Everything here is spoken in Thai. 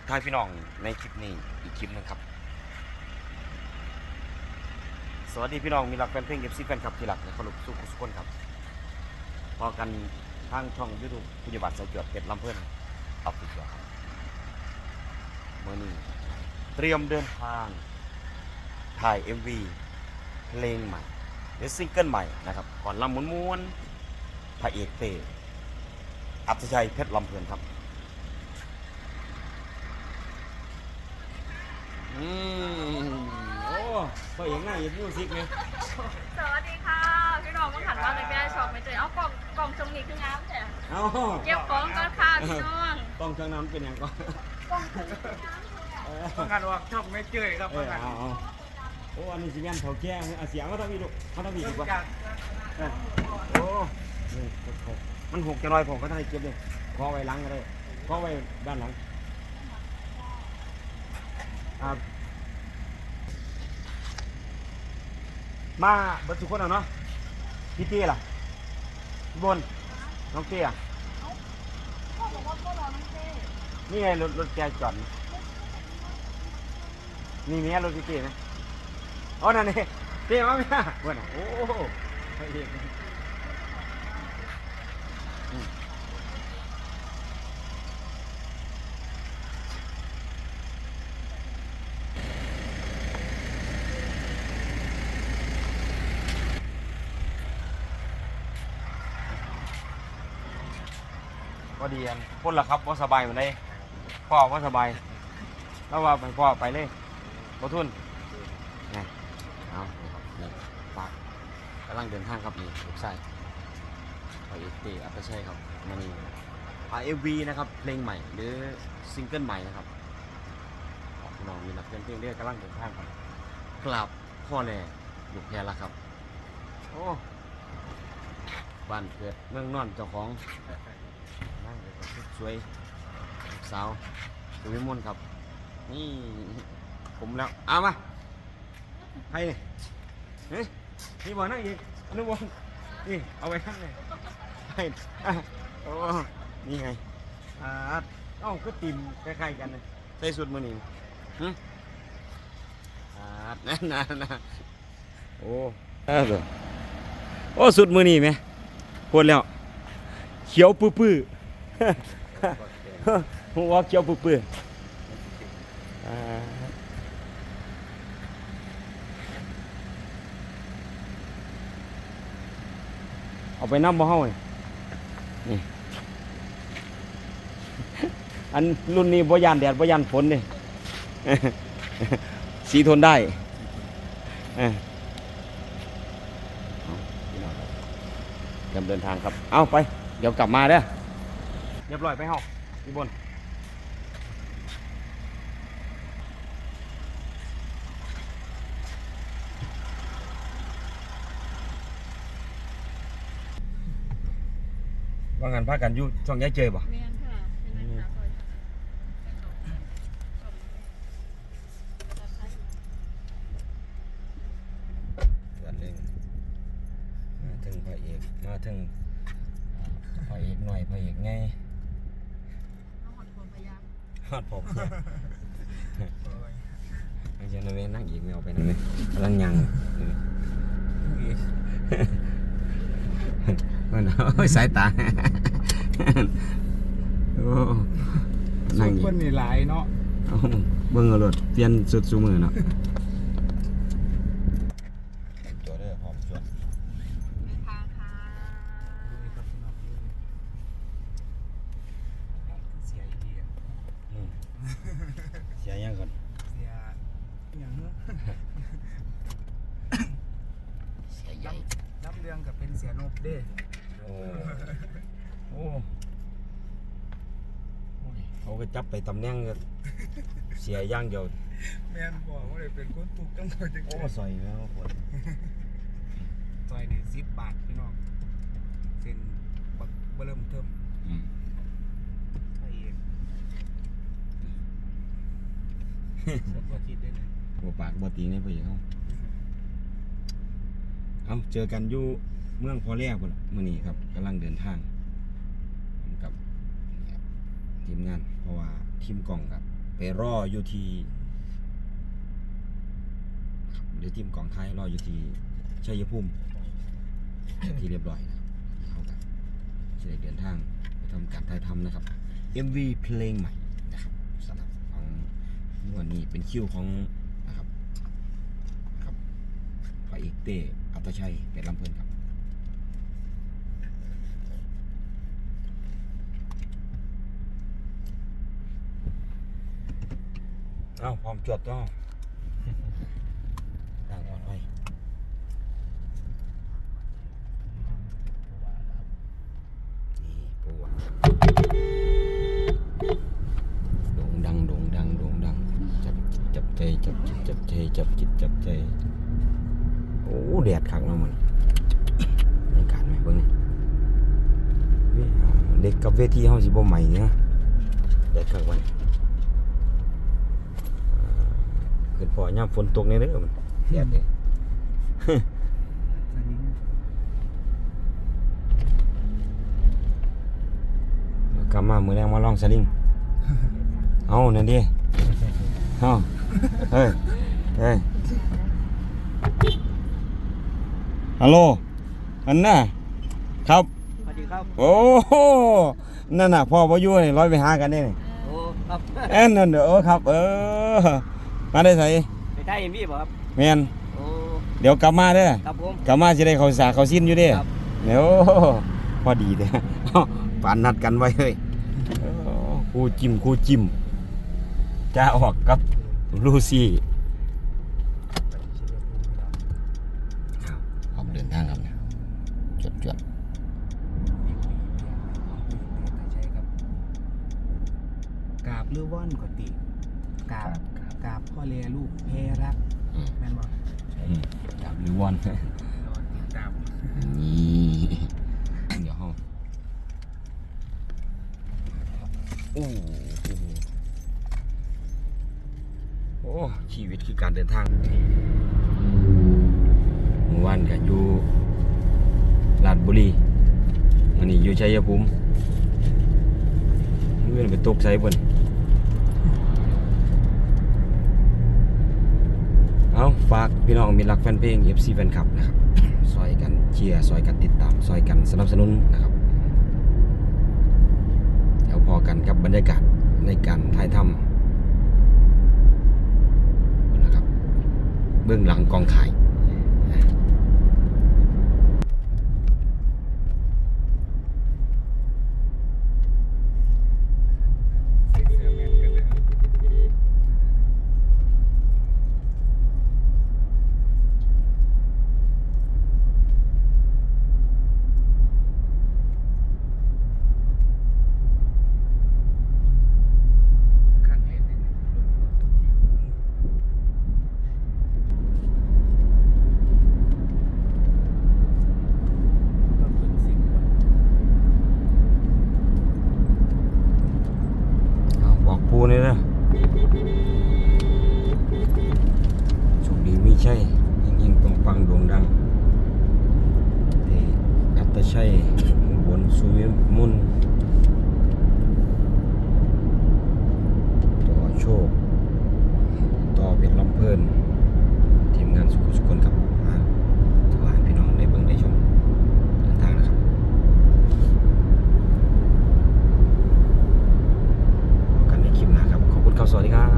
ทักทายพี่น้องในคลิปนี้อีกคลิปหนึงครับ สวัสดีพี่น้องมีรักแฟนเพลงเอฟซีแฟนคลับที่รักและเคารพสู้กุศลครับ พอกันทางช่องยูทูบผู้ใหญ่บัตรสายจวดเพชรลำเพิ่อนอัพติดตัวครับเมื่อนี้เตรียมเดินทางถ่าย MV เพลงใหม่หรือซิงเกิลใหม่นะครับ ก่อนลำม้วนๆพระเอกเตอัศชัยเพชรลำเพลินครับ อืม โอ้พระเอกหน้าเอกมิวสิกไหมสวัสดีค่ะ พี่น้องเพิ่งหันมาเลยแม่ชอบไม่เจอเอากล่องกล่องจงนี้คืองามแต่เอ้าเก็บของก่อนค่ะพี่น้องต้องเครื่องน้ำเป็นอย่างก่อนกล่องจงนี้คืองามแต่เออประกันว่าชอบไม่เจอครับเอประอกันเอาเอาโอ้อันนี้สิแม่นเถาแก่เอาเสียงมาทำอีกลูกมาทำอีกดีกว่าจากเออโอ้นี่หกมันหกจะน้อยผมก็ได้เก็บเลยขอไว้หลังก็ได้ขอไว้ด้านหลังอ่า มาเบิดทุกคนเอาเนาะพี่เตี้ยล่ะพี่บนน้องเตี้ยพ่อบอกว่าก็รอน้องเต้นี่ไงรถรถแกจอดนี่เมียรถพี่เต้ไหมอ๋อนั่นนี่เต้มาเมียบนอะโอ้ ก็ดีอันพ่นละครับว่าสบายเหมือนได้พ่อว่าสบายแล้วว่าไปพ่อไปเลยบ่ทุนนี่เอานี่ฝากกำลังเดินทางครับนี่ลูกชายไปเอกเตอัปชัยครับมานี่อาเอวีนะครับเพลงใหม่หรือซิงเกิลใหม่นะครับน้องมีนักเพลงเพลงเรียกกำลังเดินทางครับกราบพ่อแน่อยู่แพรละครับโอ้บ้านเกิดเมืองนอนเจ้าของ สวยลูกสาวสุวิมลครับ นี่ผมแล้วเอามาให้นี่เฮ้ยนี่บอลนั่งอีกอนุบอลนี่เอาไว้ข้างเลยให้อะโอ้นี่ไงอ่าเอ้าก็ติมคล้ายๆกันนะใส่สุดมือนี่หึอ่านั่นนะนะโอ้เออโอ้สุดมือนี่ไหมพูดแล้ว เขียวปื้อๆ หัวเขียวปื้อๆอ่าเอาไปน้ำบ่เฮานี่นี่อันรุ่นนี้บ่ยานแดดบ่ยานฝนนี่สีทนได้เอ่องครับกำเดินทางครับ เอาไป เดี๋ยวกลับมาเด้อ เรียบร้อยไปเฮาพี่บนว่างานพากันอยู่ช่องย้ายเจอบ่แม่นค่ะเป็นนักขาคอยทเดือนนึ่งมาถึงพระเอกมาถึงพระเอกหน่อยพระเอกไงำน้องหอดคนพยายามฮอดผมไม่ใช่นะเว้ยนั่งอีกไม่เอาไปนะเว้ยกำลังยังเออมันเอาสายตาโอ้สุนั่งดอีกคนนี่หลายเนาะเอาเบิ่งเอารถเปลี่ยนสุดสูมือเนาะตัวเด้อหอมชวน ในทางค่ะ ดูครับพี่น้องดูเสียอีดีอะ อืมเสียยังก่อน เสียอย่างเนอะ เสียใหญ่น้ำเรื่องกับเป็นเสียนบเด้โอ้โอ้โอ้ยเขาก็จับไปตำแหน่งก็เสียอย่างเดียวแม่นบอกว่าเลยเป็นคนถูกต้องคอยจังโอ้ซอยแล้วปวดซอยนี่สิบบาทพี่น้องเส้นบักเบอร์เริ่มเทิมอืมไทยเองสดกว่าคิดได้เลยบ่ปากบ่ตีนี่ไปอีกเขา เอาเจอกันอยู่เมืองพอแรกพุ่นมื้อนี้ครับกำลังเดินทางกับทีมงาน เพราะว่าทีมกล้องกับ ไปรออยู่ที่ครับเดียวทีมกล่องไทยรออยู่ที่ชัยภูมิที่เรียบร้อยนะครับเขากันจะได้เดินทางไปทำการถ่ายทำนะครับ MV เพลงใหม่นะครับสำหรับของวันนี้เป็นคิวของนะครับครับพระเอกเต้ อัตชัยเป็นลำเพลินครับเอ้าพร้อมจวดก็ต่างก่อนไปนี่ปวดโด่งดังโด่งดังโด่งดัง จับจิตจับใจ จับจิตจับใจ จับจิตจับใจโอ้แดดคักเนาะมันบรรยากาศไหมเบิ่งนี่เด็กกับเวทีเฮาสิบ่ใหม่เนี่ยแดดคักวันขึ้นพอย่ามฝนตกในเด้อมันแดดเลยสลิงกลับมามือแรงมาลองสลิงเอานั่นดิเอาเฮ้ยเฮ้ย ฮัลโหลอันน่ะครับสวัสดีครับ โอ้โหนั่นน่ะพ่อพ่อยู่นี่ร้อยไปหากันนี่นี่โอ้ครับเอ็นนั่นเด้อเออครับ เออ มาได้ใส่ไปได้เอ็มวีบ่ครับ แมนโอ้เดี๋ยวกลับมาเด้อครับผมกลับมาสิได้เขาสาเขาสิ้นอยู่เด้ครับเดี๋ยวพอดีเด้อปานนัดกันไว้เฮ้ยเออคู่จิ้มคู่จิ้มจะออกกับลูซี่ออกเดินทางครับเนี่ยจดจด กราบหรือว่อนกติกราบกราบพ่อแลลูกแพรรักอืมแม่นบ่อืมจับหรือวอนรอติดตามนี่เดี๋ยวห้องโอ้โหโอ้ชีวิตคือการเดินทางเมื่อวานก็อยู่ลาดบุรีวันนี้อยู่ชัยภูมิเมื่อไปตกใส่บน เอาฝากพี่น้องมีรักแฟนเพลง FC แฟนคลับนะครับซอยกันเชียร์ซอยกันติดตามซอยกันสนับสนุนนะครับเดี๋ยวพอกันกับบรรยากาศในการถ่ายทำนะครับ เบื้องหลังกองถ่าย สวัสดีครับ